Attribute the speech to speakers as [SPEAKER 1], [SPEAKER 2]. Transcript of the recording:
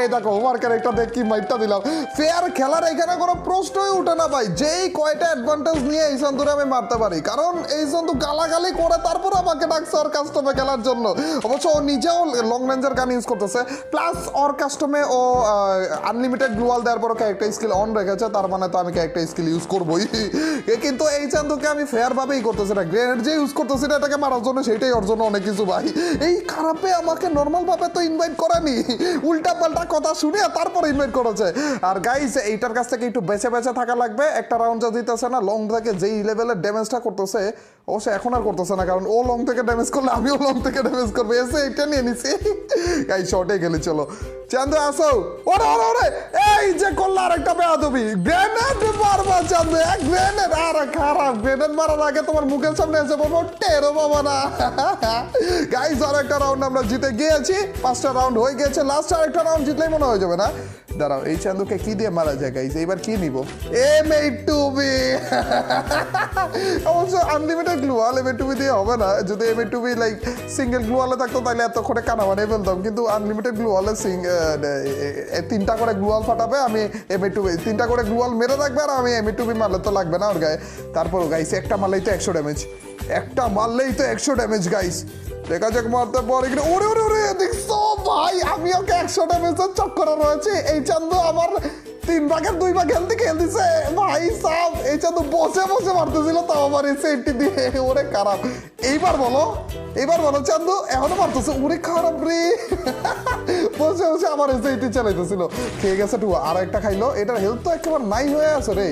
[SPEAKER 1] এই দেখো over character দেখ কি মাইটটা দিলাম। ফেয়ার খেলার এখানে কোনো প্রশ্নই উঠে না ভাই। যেই কয়টা অ্যাডভান্টেজ নিয়ে এই সন্তুরে আমি মারতে পারি? কারণ এই সন্তু গালাগালি করে, তারপর আমাকে ডাকছে ওর কাস্টমে খেলার জন্য। অবশ্য ও নিজেও লং রেঞ্জের গান ইউজ করতেছে। প্লাস ওর কাস্টমে ও আনলিমিটেড গ্লুয়াল দেওয়ার পর ক্যারেক্টার স্কিল অন রেখেছে। তার মানে তো আমি ক্যারেক্টার স্কিল ইউজ করবোই। কিন্তু এই চান্দুকে আমি ফেয়ার ভাবেই করতেছি না। গ্রেনেড যে ইউজ করতেছি না, এটাকে মারার জন্য সেটাই ওর জন্য অনেক কিছু ভাই। এই খারাপে আমাকে নর্মাল ভাবে তো ইনভাইট করেনি। উল্টা পাল্টা কথা শুনে তারপর ইনভাইট করেছে। আর গাইস এইটার কাছ থেকে একটু বেঁচে বেঁচে থাকা লাগবে। একটা রাউন্ড যা দিতেছে না লং থেকে যেই লেভেলের ড্যামেজটা করতেছে অবশ্য এখন আর করতেছে না, কারণ ও লং থেকে ড্যামেজ করলে আমিও লং থেকে ড্যামেজ করব। এসে এটা নিয়ে নিছি। গাই শর্টে গেলে চলো। চান্দু, আসো। ওরে ওরে ওরে, এই যে করল আরেকটা বেয়াদবি। গ্রেনেড আগে তোমার মুখের সামনে এসে না। আর একটা রাউন্ড আমরা জিতে গিয়েছি। পাঁচটা রাউন্ড হয়ে গেছে লাস্ট রাউন্ড জিতলেই মনে যাবে না। দাঁড়াও, এই চান্দুকে কি দিয়ে মারা যায় গাইজ এইবার কি নিবো? এম এইট টু বি অবশ্য আনলিমিটেড গ্লুয়াল এম টু বি দিয়ে হবে না। যদি M two B like single গ্লুয়ালে থাকতো, তাহলে এতক্ষণে কানা বানিয়ে ফেলতাম। কিন্তু আনলিমিটেড গ্লুয়ালে সিং তিনটা করে গ্লুয়াল ফাটাবে, আমি এম টু বি তিনটা করে গ্লুয়াল মেরে রাখবে আর আমি এম টু বি মারলে তো লাগবে না ওর গায়ে। তারপরও গাইস একটা মারলেই তো একশো ড্যামেজ একটা মারলেই তো একশো ড্যামেজ গাইস দেখা যাক মারতে পরে কিনা। ওরে ওরে ওরে ভাই, আমি ওকে একশো ড্যামেজের চক্করে রয়েছে। এই চান্দু আমার তিন ভাগের দুই ভাগ হেলদি খেল দিছে। ভাই, সাব, এই চান্দু বসে বসে মারতেছিল, তাও আমার এই সেটটি দিয়ে। ওরে খারাপ। এইবার বলো এইবার বলো চান্দু এখনও মারতেছে। ওরে খারাপ রে। বসে বসে আমার এই সেটটি চালাইতেছিল। খেয়ে গেছে টু আর একটা খাইলো। এটার হেলথ তো একেবারে নাই হয়ে আছে রে।